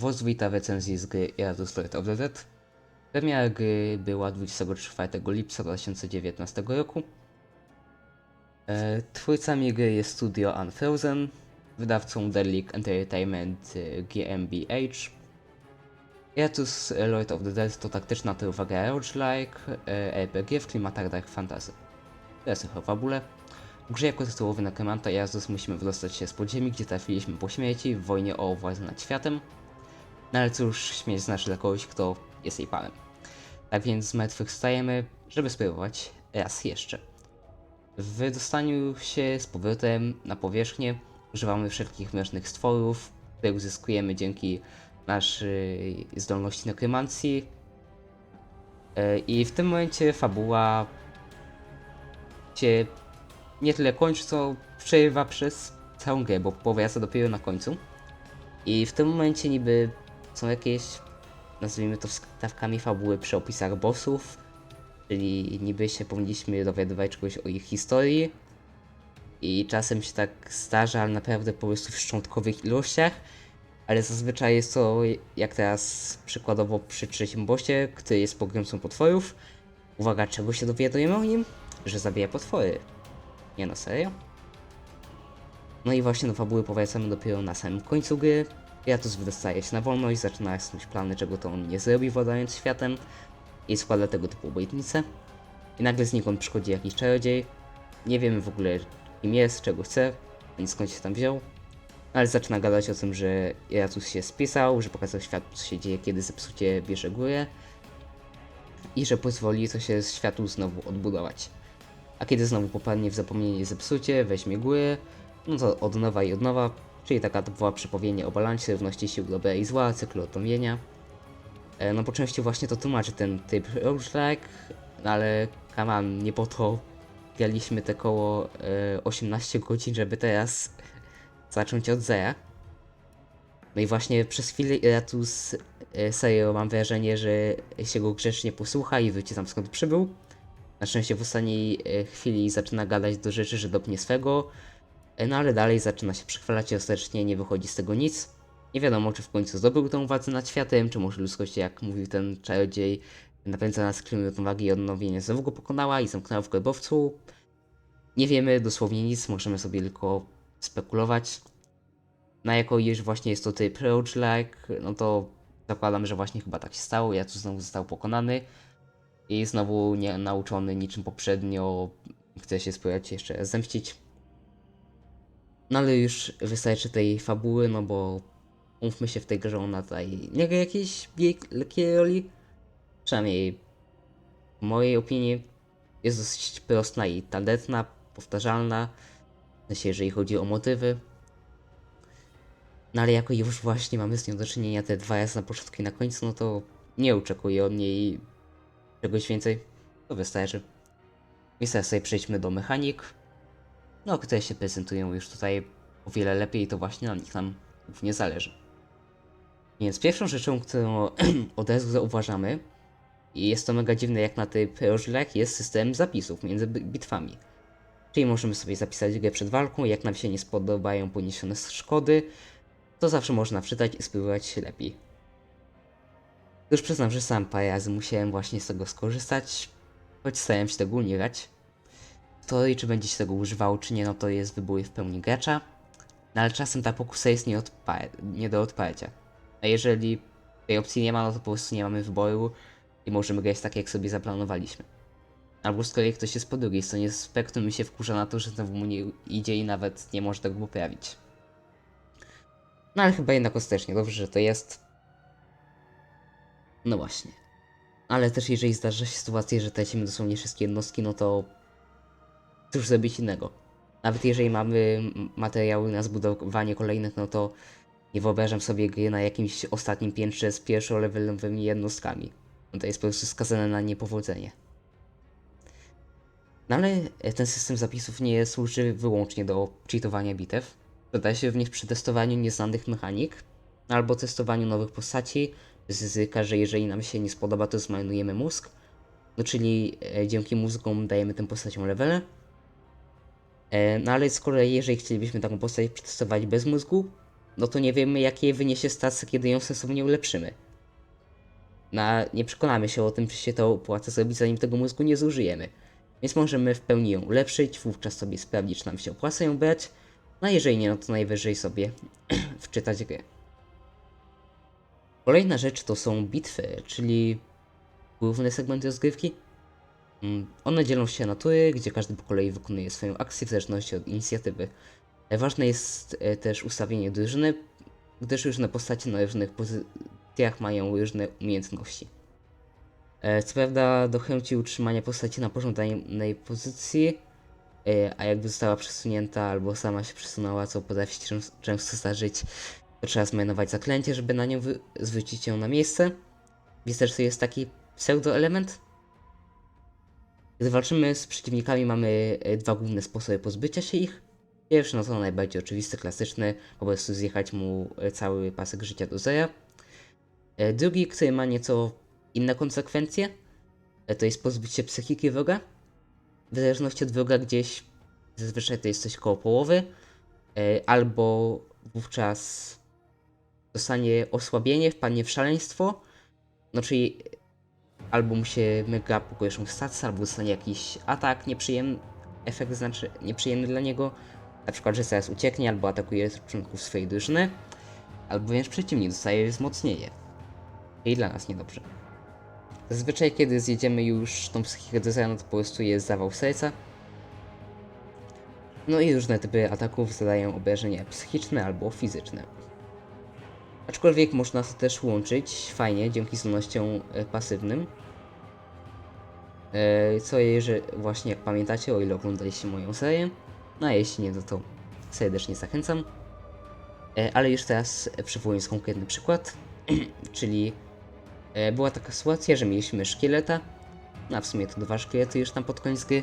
Was wita w recenzji z gry Eratus Lord of the Dead. Premiera gry była 24 lipca 2019 roku. E, Twórcami gry jest studio Unfrozen, wydawcą Delic Entertainment e, GmbH. Eratus Lord of the Dead to taktyczna tyrowa gra roguelike, e, RPG w klimatach dark fantasy. Teraz o fabule. W grze jako tytułowy nekromanta Eratus musimy wydostać się z podziemi, gdzie trafiliśmy po śmierci w wojnie o władzę nad światem. No ale cóż, śmierć znaczy dla kogoś, kto jest jej panem. Tak więc z martwych stajemy, żeby spróbować raz jeszcze. W wydostaniu się z powrotem na powierzchnię używamy wszelkich mrocznych stworów, które uzyskujemy dzięki naszej zdolności nekromancji. E, I w tym momencie fabuła się nie tyle kończy, co przerywa przez całą grę, bo powraca dopiero na końcu. I w tym momencie niby są jakieś, nazwijmy to wstawkami fabuły przy opisach bossów, czyli niby się powinniśmy dowiadywać czegoś o ich historii. I czasem się tak zdarza, ale naprawdę po prostu w szczątkowych ilościach. Ale zazwyczaj jest to, jak teraz przykładowo przy trzecim bossie, który jest pogromcą potworów. Uwaga, czego się dowiadujemy o nim? Że zabija potwory. Nie no, serio? No i właśnie do fabuły powracamy dopiero na samym końcu gry. Jatus wydostaje się na wolność, zaczyna snuć plany, czego to on nie zrobi władając światem i składa tego typu obietnice. I nagle znikąd przychodzi jakiś czarodziej. Nie wiemy w ogóle kim jest, czego chce, ani skąd się tam wziął. Ale zaczyna gadać o tym, że Jatus się spisał, że pokazał światu co się dzieje, kiedy zepsucie bierze górę i że pozwoli to się z światu znowu odbudować. A kiedy znowu popadnie w zapomnienie zepsucie, weźmie górę, no to od nowa i od nowa, czyli taka typowa przypomnienie o balansie równości sił dobra i zła, cyklu odnowienia. E, No po części właśnie to tłumaczy ten typ roguelike, no ale come nie po to graliśmy te koło e, 18 godzin, żeby teraz zacząć od zera. No i właśnie przez chwilę Iratus e, serio mam wrażenie, że się go grzecznie posłucha i wyjdzie tam skąd przybył. Na szczęście w ostatniej e, chwili zaczyna gadać do rzeczy, że dopnie swego, no ale dalej zaczyna się przechwalać i ostatecznie nie wychodzi z tego nic. Nie wiadomo, czy w końcu zdobył tą władzę nad światem, czy może ludzkość, jak mówił ten czarodziej, napędzana skrzynką równowagi i odnowienia znowu go pokonała i zamknęła w grobowcu. Nie wiemy dosłownie nic, możemy sobie tylko spekulować. No jako iż właśnie jest to typ roguelike, no to zakładam, że właśnie chyba tak się stało, ja tu znowu został pokonany i znowu nie nauczony niczym poprzednio chce się spróbować jeszcze zemścić. No ale już wystarczy tej fabuły, no bo umówmy się w tej grze, ona tutaj nie gra jakiejś wielkiej roli. Przynajmniej w mojej opinii jest dosyć prosta i tandetna, powtarzalna. W sensie, jeżeli chodzi o motywy. No ale jako już właśnie mamy z nią do czynienia te dwa razy na początku i na końcu, no to nie oczekuję od niej czegoś więcej. To wystarczy. I teraz sobie przejdźmy do mechanik. No, które się prezentują już tutaj o wiele lepiej, to właśnie na nich nam głównie zależy. Więc pierwszą rzeczą, którą od razu zauważamy, i jest to mega dziwne jak na typ roguelike, jest system zapisów między bi- bitwami. Czyli możemy sobie zapisać grę przed walką, jak nam się nie spodobają poniesione szkody, to zawsze można wczytać i spróbować się lepiej. Już przyznam, że sam parę razy musiałem właśnie z tego skorzystać, choć starałem się tego unikać. To i czy będzie się tego używało, czy nie, no to jest wybór w pełni gracza. No ale czasem ta pokusa jest nie, nie do odparcia. A jeżeli tej opcji nie ma, no to po prostu nie mamy wyboru i możemy grać tak, jak sobie zaplanowaliśmy. Albo z kolei ktoś jest po drugiej stronie spektrum i się wkurza na to, że znowu mu nie idzie i nawet nie może tego poprawić. No ale chyba jednak ostatecznie dobrze, że to jest. No właśnie. Ale też jeżeli zdarza się sytuacja, że tracimy dosłownie wszystkie jednostki, no to cóż zrobić innego. Nawet jeżeli mamy materiały na zbudowanie kolejnych, no to nie wyobrażam sobie gry na jakimś ostatnim piętrze z pierwszolevelowymi jednostkami. No to jest po prostu skazane na niepowodzenie. No ale ten system zapisów nie służy wyłącznie do cheatowania bitew. Doda się również przy testowaniu nieznanych mechanik albo testowaniu nowych postaci z ryzyka, że jeżeli nam się nie spodoba, to zmarnujemy mózg. No czyli e, dzięki mózgom dajemy tym postaciom levele. E, no ale z kolei, jeżeli chcielibyśmy taką postać przetestować bez mózgu, no to nie wiemy jakie wyniesie stacje, kiedy ją sensownie ulepszymy. Na, nie przekonamy się o tym, czy się to opłaca zrobić, zanim tego mózgu nie zużyjemy. Więc możemy w pełni ją ulepszyć, wówczas sobie sprawdzić, czy nam się opłaca ją brać. No jeżeli nie, no to najwyżej sobie wczytać grę. Kolejna rzecz to są bitwy, czyli główny segment rozgrywki. Mm, One dzielą się na tury, gdzie każdy po kolei wykonuje swoją akcję w zależności od inicjatywy. E, Ważne jest e, też ustawienie drużyny, gdyż różne postacie na różnych pozycjach mają różne umiejętności. E, Co prawda do chęci utrzymania postaci na pożądanej pozycji, a jakby została przesunięta albo sama się przesunęła, co potrafi się częs- często zdarzyć, to trzeba zmianować zaklęcie, żeby na nią zwrócić ją na miejsce. Więc też to jest taki pseudo-element. Gdy walczymy z przeciwnikami, mamy e, dwa główne sposoby pozbycia się ich. Pierwszy, no to najbardziej oczywisty, klasyczny, po prostu zjechać mu e, cały pasek życia do zera. E, Drugi, który ma nieco inne konsekwencje, to jest pozbyć się psychiki wroga. W zależności od wroga gdzieś, zazwyczaj to jest coś koło połowy, albo wówczas dostanie osłabienie, wpadnie w szaleństwo, no czyli albo mu się mega pogorzą stacje, albo dostanie jakiś atak nieprzyjemny, efekt znaczy nieprzyjemny dla niego, na przykład, że zaraz ucieknie, albo atakuje członków swojej drużyny, albo wręcz przeciwnie, dostaje wzmocnienie. I dla nas niedobrze. Zazwyczaj, kiedy zjedziemy już tą psychikę do zera, to po prostu jest zawał serca. No i różne typy ataków zadają obrażenia psychiczne albo fizyczne. Aczkolwiek można to też łączyć fajnie dzięki zdolnościom e, pasywnym. E, Co jeżeli właśnie jak pamiętacie, o ile oglądaliście moją serię, no a jeśli nie, no to serdecznie zachęcam. E, Ale już teraz przywołując konkretny przykład, czyli była taka sytuacja, że mieliśmy szkieleta, no a w sumie to dwa szkielety już tam pod koniec gry.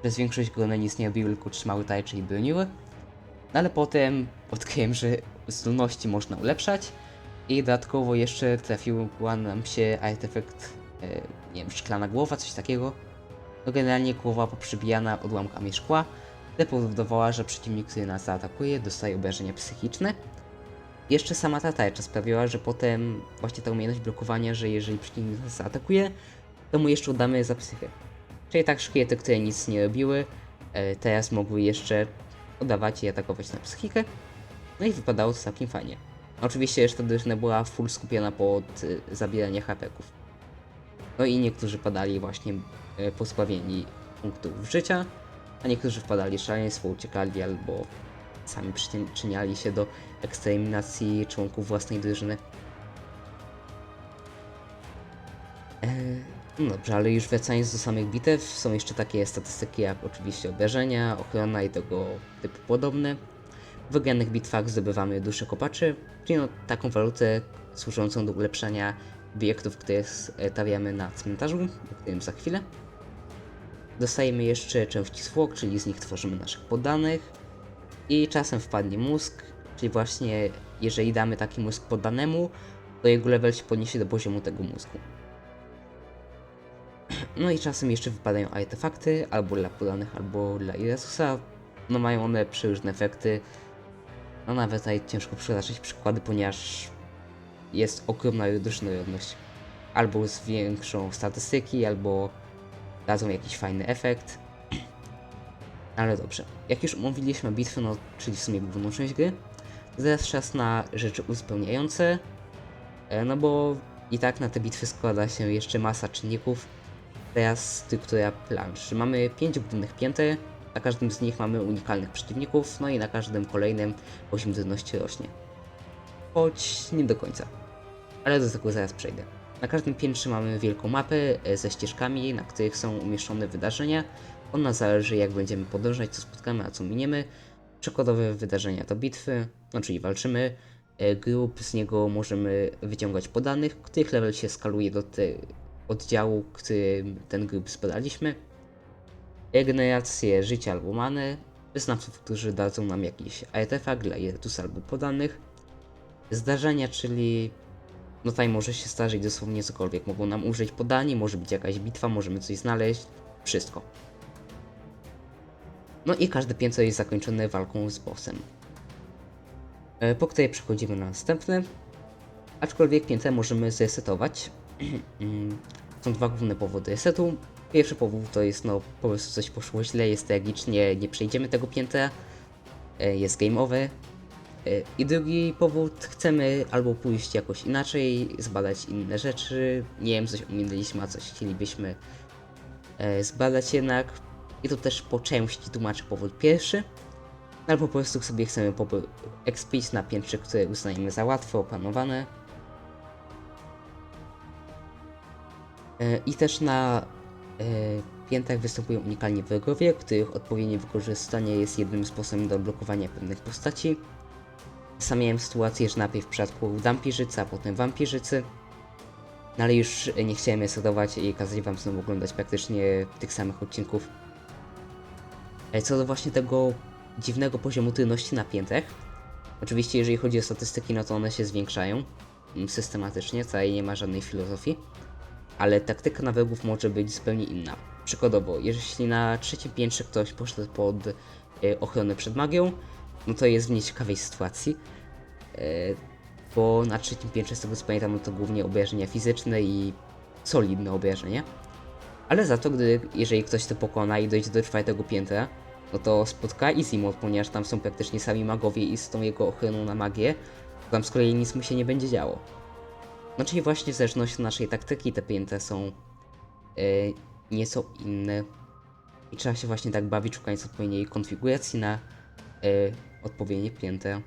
Przez większość go one nic nie robiły, tylko trzymały tarcze i broniły. No ale potem odkryłem, że zdolności można ulepszać i dodatkowo jeszcze trafiła nam się artefakt, e, nie wiem, szklana głowa, coś takiego. No generalnie głowa poprzybijana odłamkami szkła, która powodowała, że przeciwnik, który nas zaatakuje, dostaje obrażenia psychiczne. Jeszcze sama ta tarcza sprawiła, że potem właśnie ta umiejętność blokowania, że jeżeli przeciwnik nas zaatakuje, to mu jeszcze udamy za psychę. Czyli tak szkielety, które nic nie robiły, e, teraz mogły jeszcze udawać i atakować na psychikę. No i wypadało to całkiem fajnie. Oczywiście jeszcze drużyna była full skupiona pod y, zabieranie hapeków. No i niektórzy padali właśnie y, pozbawieni punktów życia, a niektórzy wpadali w szaleństwo, uciekali albo sami przyczyniali się do eksterminacji członków własnej drużyny. Eee, dobrze, ale już wracając do samych bitew, są jeszcze takie statystyki jak oczywiście obrażenia, ochrona i tego typu podobne. W wygranych bitwach zdobywamy duszę kopaczy, czyli no, taką walutę służącą do ulepszania obiektów, które stawiamy na cmentarzu, o którym za chwilę. Dostajemy jeszcze części zwłok, czyli z nich tworzymy naszych poddanych. I czasem wpadnie mózg, czyli właśnie jeżeli damy taki mózg poddanemu, to jego level się podniesie do poziomu tego mózgu. No i czasem jeszcze wypadają artefakty, albo dla podanych, albo dla Jezusa. No mają one przeróżne efekty. No nawet tutaj ciężko przytaczyć przykłady, ponieważ jest ogromna różnorodność. Albo zwiększą statystyki, albo dadzą jakiś fajny efekt. Ale dobrze. Jak już omówiliśmy bitwę, no czyli w sumie główną część gry, teraz czas na rzeczy uzupełniające. E, No bo i tak na te bitwy składa się jeszcze masa czynników. Teraz struktura planszy. Mamy 5 głównych pięter, na każdym z nich mamy unikalnych przeciwników, no i na każdym kolejnym poziom trudności rośnie. Choć nie do końca. Ale do tego zaraz przejdę. Na każdym piętrze mamy wielką mapę e, ze ścieżkami, na których są umieszczone wydarzenia. Ona zależy jak będziemy podążać, co spotkamy, a co miniemy. Przykładowe wydarzenia to bitwy, no czyli walczymy. E, Grup z niego możemy wyciągać podanych, których level się skaluje do oddziału, którym ten grup zbadaliśmy. Regenerację życia albo many, wyznawców, którzy dadzą nam jakiś artefakt dla Iretus albo podanych. Zdarzenia, czyli no tutaj może się zdarzyć dosłownie cokolwiek. Mogą nam użyć podani, może być jakaś bitwa, możemy coś znaleźć. Wszystko. No i każde piętro jest zakończone walką z bossem. e, po której przechodzimy na następny. Aczkolwiek piętę możemy zresetować. Są dwa główne powody resetu. Pierwszy powód to jest, no, po prostu coś poszło źle, jest tragicznie, nie przejdziemy tego piętra, e, jest game over. E, I drugi powód, chcemy albo pójść jakoś inaczej, zbadać inne rzeczy, nie wiem, coś ominęliśmy, a coś chcielibyśmy e, zbadać jednak. I to też po części tłumaczy powód pierwszy. Albo po prostu sobie chcemy expić na piętrze, które uznajemy za łatwe, opanowane. I też na e, piętach występują unikalni wrogowie, których odpowiednie wykorzystanie jest jednym sposobem do odblokowania pewnych postaci. Sam miałem sytuację, że najpierw w przypadku wampirzycy, a potem wampirzycy. No ale już nie chciałem resetować i kazać wam znowu oglądać praktycznie tych samych odcinków. E, Co do właśnie tego dziwnego poziomu trudności na piętach. Oczywiście jeżeli chodzi o statystyki, no to one się zwiększają mm, systematycznie, tutaj nie ma żadnej filozofii. Ale taktyka na wrogów może być zupełnie inna. Przykładowo, jeśli na trzecim piętrze ktoś poszedł pod e, ochronę przed magią, no to jest w nieciekawej sytuacji. E, bo na trzecim piętrze, z tego co pamiętam, no to głównie obrażenia fizyczne i solidne obrażenia. Ale za to, gdy, jeżeli ktoś to pokona i dojdzie do czwartego piętra, no to spotka mode, ponieważ tam są praktycznie sami magowie i z tą jego ochroną na magię, tam z kolei nic mu się nie będzie działo. No czyli właśnie w zależności od naszej taktyki te piętra są e, nieco inne i trzeba się właśnie tak bawić, szukając odpowiedniej konfiguracji na e, odpowiednie piętra.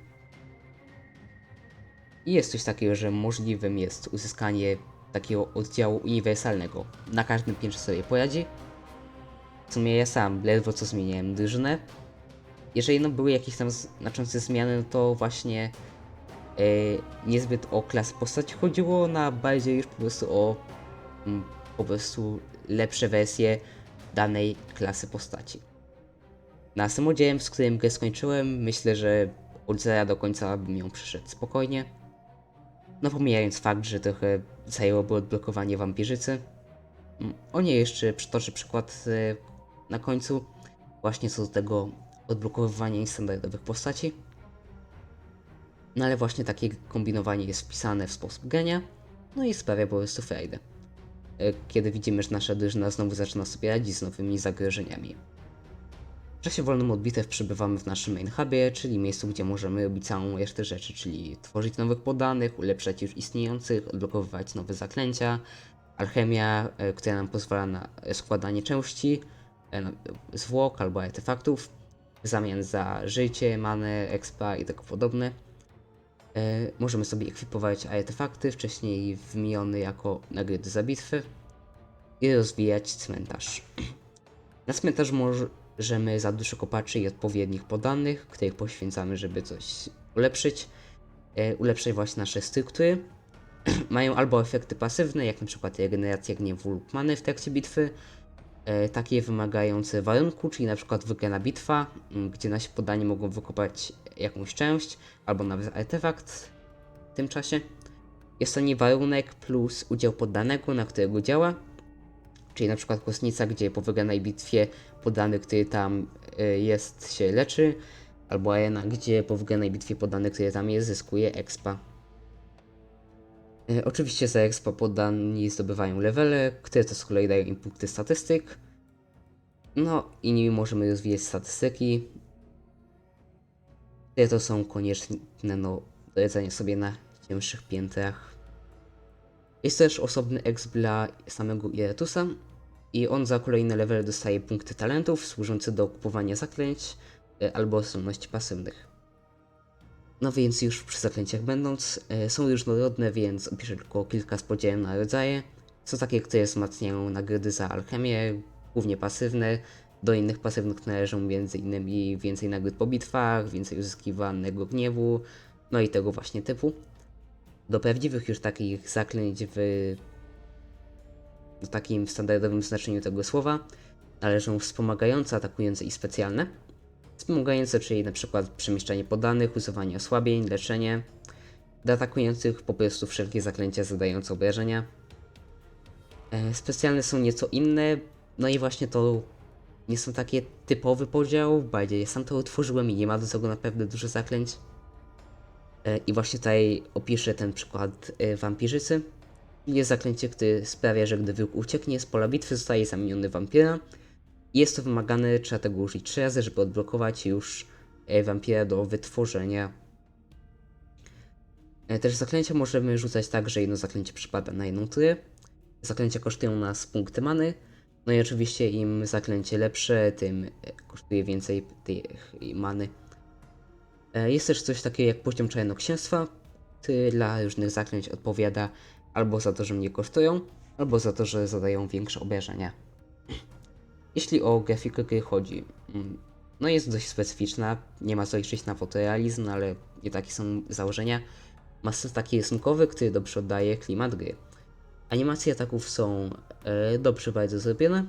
I jest coś takiego, że możliwym jest uzyskanie takiego oddziału uniwersalnego. Na każdym piętrze sobie poradzi. W sumie ja sam ledwo co zmieniałem drużynę. Jeżeli no były jakieś tam znaczące zmiany, no to właśnie niezbyt o klasę postaci chodziło, na bardziej już po prostu o mm, po prostu lepsze wersje danej klasy postaci. Na samodziałem, z którym grę skończyłem, myślę, że od zera do końca bym ją przeszedł spokojnie. No pomijając fakt, że trochę zajęłoby odblokowanie wampirzycy. Mm, O niej jeszcze przytoczę przykład e, na końcu, właśnie co do tego odblokowywania niestandardowych postaci. No ale właśnie takie kombinowanie jest wpisane w sposób genia, no i sprawia po prostu frajdę. E, Kiedy widzimy, że nasza drużyna znowu zaczyna sobie radzić z nowymi zagrożeniami. W czasie wolnym od bitew przebywamy w naszym main hubie, czyli miejscu, gdzie możemy robić całą resztę rzeczy, czyli tworzyć nowych podanych, ulepszać już istniejących, odblokowywać nowe zaklęcia, alchemia, e, która nam pozwala na e, składanie części, na- zwłok albo artefaktów w zamian za życie, manę, expa i tego podobne. E, Możemy sobie ekwipować artefakty, wcześniej wymienione jako nagrody za bitwy i rozwijać cmentarz. Na cmentarz możemy za dużo kopaczy i odpowiednich podanych, których poświęcamy, żeby coś ulepszyć, e, ulepszać właśnie nasze struktury. Mają albo efekty pasywne, jak przykład regeneracja gniewu lub many w trakcie bitwy, e, takie wymagające warunku, czyli przykład wygrana bitwa, gdzie nasi podani mogą wykopać jakąś część, albo nawet artefakt w tym czasie. Jest to nie warunek plus udział poddanego, na którego działa, czyli na przykład kostnica, gdzie po wygranej bitwie poddany, który tam y, jest, się leczy, albo arena, gdzie po wygranej bitwie poddany, który tam jest, zyskuje expa. Y, Oczywiście za expa poddani zdobywają levele, które to z kolei dają im punkty statystyk. No i nimi możemy rozwijać statystyki, które to są konieczne no, do jedzenia sobie na cięższych piętrach. Jest też osobny exp dla samego Iretusa i on za kolejne level dostaje punkty talentów służące do kupowania zaklęć e, albo zdolności pasywnych. No więc już przy zaklęciach będąc, e, są różnorodne, więc opiszę tylko kilka podziałem na rodzaje. Są takie, które wzmacniają nagrody za alchemię, głównie pasywne. Do innych pasywnych należą m.in. więcej nagród po bitwach, więcej uzyskiwanego gniewu, no i tego właśnie typu. Do prawdziwych już takich zaklęć w takim standardowym znaczeniu tego słowa należą wspomagające, atakujące i specjalne. Wspomagające, czyli przykład przemieszczanie podanych, usuwanie osłabień, leczenie. Do atakujących po prostu wszelkie zaklęcia zadające obrażenia. E, Specjalne są nieco inne, no i właśnie to nie są takie typowy podział, bardziej sam to utworzyłem i nie ma do tego naprawdę dużo zaklęć. E, I właśnie tutaj opiszę ten przykład e, wampirzycy. Jest zaklęcie, które sprawia, że gdy wilk ucieknie z pola bitwy, zostaje zamieniony w wampira. Jest to wymagane, trzeba tego użyć trzy razy, żeby odblokować już e, wampira do wytworzenia. Też zaklęcia możemy rzucać tak, że jedno zaklęcie przypada na jedną turę. Zaklęcia kosztują nas punkty many. No i oczywiście im zaklęcie lepsze, tym e, kosztuje więcej tych many. E, Jest też coś takiego jak poziom czarnoksięstwa, który dla różnych zaklęć odpowiada albo za to, że mnie kosztują, albo za to, że zadają większe obrażenia. Jeśli o grafikę gry chodzi, mm, no jest dość specyficzna, nie ma co liczyć na fotorealizm, ale nie takie są założenia. Ma styl taki rysunkowy, który dobrze oddaje klimat gry. Animacje ataków są e, dobrze bardzo zrobione.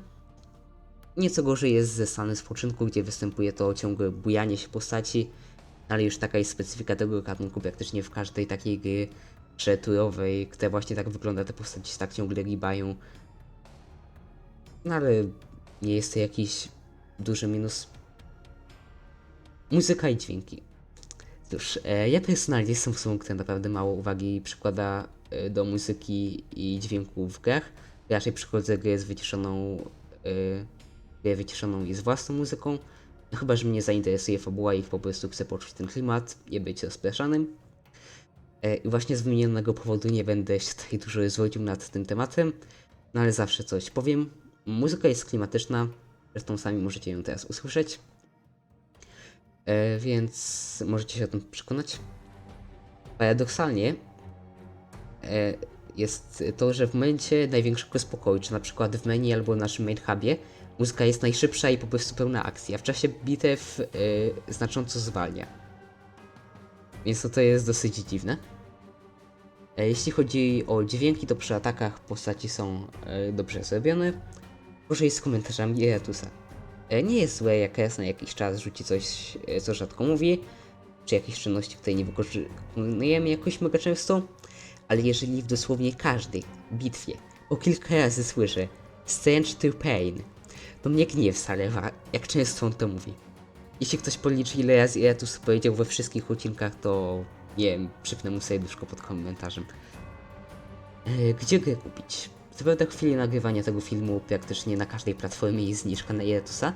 Nieco gorzej jest ze stany spoczynku, gdzie występuje to ciągłe bujanie się postaci, ale już taka jest specyfika tego gatunku praktycznie w każdej takiej gry przeturowej, która właśnie tak wygląda, te postaci się tak ciągle gibają. No ale nie jest to jakiś duży minus. Muzyka i dźwięki. Cóż, e, ja personalnie jestem osobą, która naprawdę mało uwagi przykłada do muzyki i dźwięków w grach. Raczej przychodzę grę z wyciszoną, e, grę wyciszoną i z własną muzyką. No chyba, że mnie zainteresuje fabuła i po prostu chcę poczuć ten klimat, nie być rozpraszanym. E, I właśnie z wymienionego powodu nie będę się tutaj dużo rozwodził nad tym tematem, no ale zawsze coś powiem. Muzyka jest klimatyczna, zresztą sami możecie ją teraz usłyszeć. E, więc możecie się o tym przekonać. Paradoksalnie jest to, że w momencie największego spokoju, czy na przykład w menu albo w naszym main hubie, muzyka jest najszybsza i po prostu pełna akcji, a w czasie bitew e, znacząco zwalnia. Więc to, to jest dosyć dziwne. E, Jeśli chodzi o dźwięki, to przy atakach postaci są e, dobrze zrobione. Gorzej z komentarzami Eratusa. E, Nie jest złe, jak raz na jakiś czas rzuci coś, e, co rzadko mówi, czy jakieś czynności, której nie wykonujemy jakoś mega często, ale jeżeli w dosłownie każdej bitwie o kilka razy słyszę Strange to Pain, to mnie gniew zalewa, jak często on to mówi. Jeśli ktoś policzy ile razy Eratus powiedział we wszystkich odcinkach, to nie wiem, przypnę mu serduszko pod komentarzem. E, Gdzie grę kupić? Co prawda w chwili nagrywania tego filmu praktycznie na każdej platformie jest zniżka na Eratusa.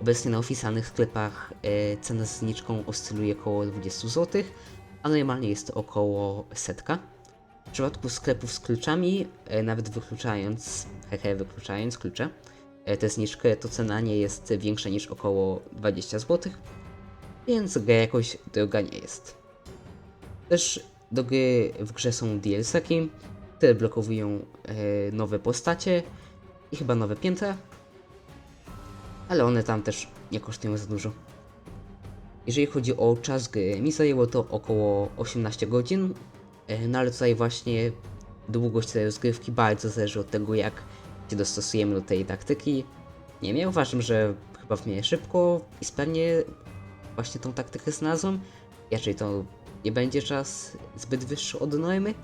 Obecnie na oficjalnych sklepach e, cena z zniżką oscyluje około 20 zł, a normalnie jest to około setka. W przypadku sklepów z kluczami, e, nawet wykluczając, hehe, wykluczając klucze, e, tę zniżkę, to cena nie jest większa niż około 20 zł, więc gra jakoś droga nie jest. Też do gry w grze są DLC-ki, które blokowują e, nowe postacie i chyba nowe piętra, ale one tam też nie kosztują za dużo. Jeżeli chodzi o czas gry, mi zajęło to około 18 godzin, no ale tutaj właśnie długość tej rozgrywki bardzo zależy od tego, jak się dostosujemy do tej taktyki. Nie wiem, uważam, że chyba w miarę szybko i sprawnie właśnie tą taktykę znalazłem. Raczej to nie będzie czas zbyt wyższy od normy.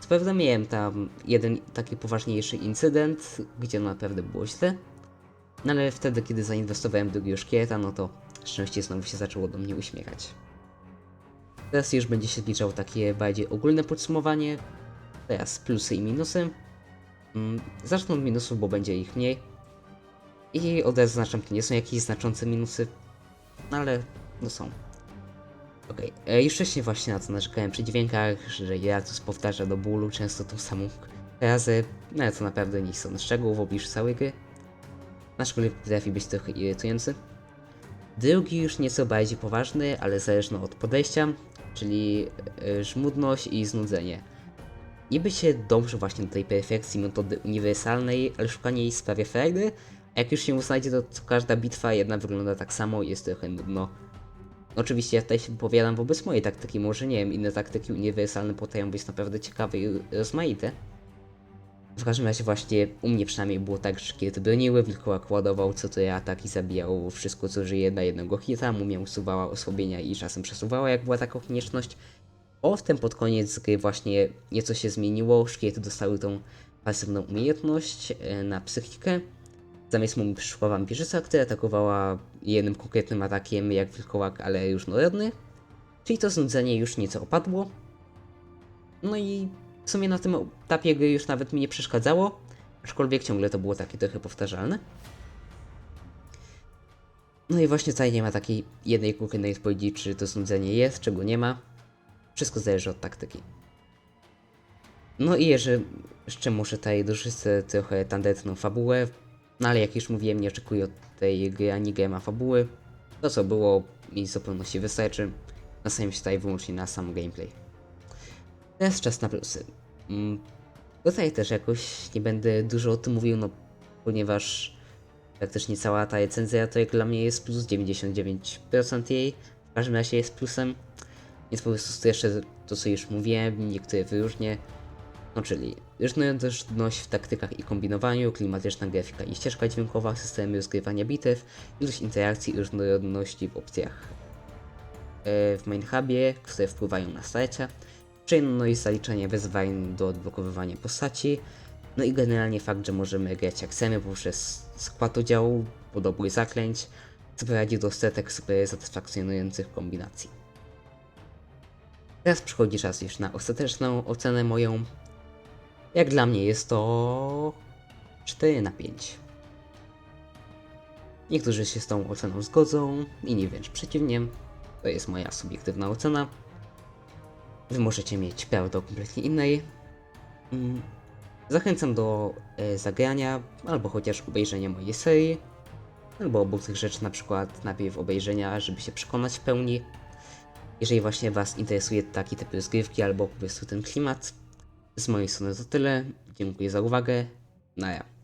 Co prawda miałem tam jeden taki poważniejszy incydent, gdzie naprawdę było źle. No ale wtedy, kiedy zainwestowałem w drugiego no to szczęście znowu się zaczęło do mnie uśmiechać. Teraz już będzie się zliczało takie bardziej ogólne podsumowanie. Teraz plusy i minusy. Mm, Zacznę od minusów, bo będzie ich mniej. I od razu zaznaczam, to nie są jakieś znaczące minusy, ale no są. Okej, okay. już wcześniej właśnie na to narzekałem przy dźwiękach, że Jacus powtarza do bólu często tą samą frazę, no ale to naprawdę nie są szczegół w obliczu całej gry. Aczkolwiek potrafi być trochę irytujący. Drugi już nieco bardziej poważny, ale zależny od podejścia, czyli e, żmudność i znudzenie. Niby się dobrze właśnie do tej perfekcji metody uniwersalnej, ale szukanie jej sprawia frajdy, a jak już się znajdzie, to każda bitwa jedna wygląda tak samo i jest trochę nudno. Oczywiście ja tutaj się wypowiadam wobec mojej taktyki, może nie wiem, inne taktyki uniwersalne potrafią być naprawdę ciekawe i rozmaite. W każdym razie właśnie u mnie przynajmniej było tak, że kiedy broniły, wilkołak ładował co to atak i zabijał wszystko co żyje na jednego hita, mumia usuwała osłabienia i czasem przesuwała jak była taka konieczność. Potem pod koniec gry właśnie nieco się zmieniło, szkielety dostały tą pasywną umiejętność e, na psychikę. Zamiast mumii przyszła wampirzyca, która atakowała jednym konkretnym atakiem jak wilkołak, ale różnorodny. Czyli to znudzenie już nieco opadło. No i w sumie na tym etapie gry już nawet mi nie przeszkadzało, aczkolwiek ciągle to było takie trochę powtarzalne. No i właśnie tutaj nie ma takiej jednej konkretnej odpowiedzi, czy to znudzenie jest, czego nie ma. Wszystko zależy od taktyki. No i jeżeli jeszcze muszę tutaj sobie trochę tandetną fabułę, no ale jak już mówiłem, nie oczekuję od tej gry ani gema fabuły. To co było mi z zupełności wystarczy. Nastawiam się tutaj wyłącznie na sam gameplay. Teraz czas na plusy. Mm, Tutaj też jakoś nie będę dużo o tym mówił, no ponieważ praktycznie cała ta recenzja to jak dla mnie jest plus 99% jej, w każdym razie jest plusem. Więc po prostu jeszcze to co już mówiłem, niektóre wyróżnie, no czyli różnorodność w taktykach i kombinowaniu, klimatyczna grafika i ścieżka dźwiękowa, systemy rozgrywania bitew, ilość interakcji i różnorodności w opcjach e, w main hubie, które wpływają na starcia, przyjemność zaliczania wyzwań do odblokowywania postaci, no i generalnie fakt, że możemy grać jak chcemy poprzez skład oddziału, podobnych zaklęć, co prowadzi do setek super satysfakcjonujących kombinacji. Teraz przychodzi czas już na ostateczną ocenę moją. Jak dla mnie jest to 4 na 5. Niektórzy się z tą oceną zgodzą, inni wręcz przeciwnie. To jest moja subiektywna ocena. Wy możecie mieć prawdę kompletnie innej. Mm, Zachęcam do e, zagrania, albo chociaż obejrzenia mojej serii, albo obu tych rzeczy, na przykład najpierw obejrzenia, żeby się przekonać w pełni. Jeżeli właśnie Was interesuje taki typ rozgrywki, albo po prostu ten klimat, z mojej strony to tyle. Dziękuję za uwagę. Na ja.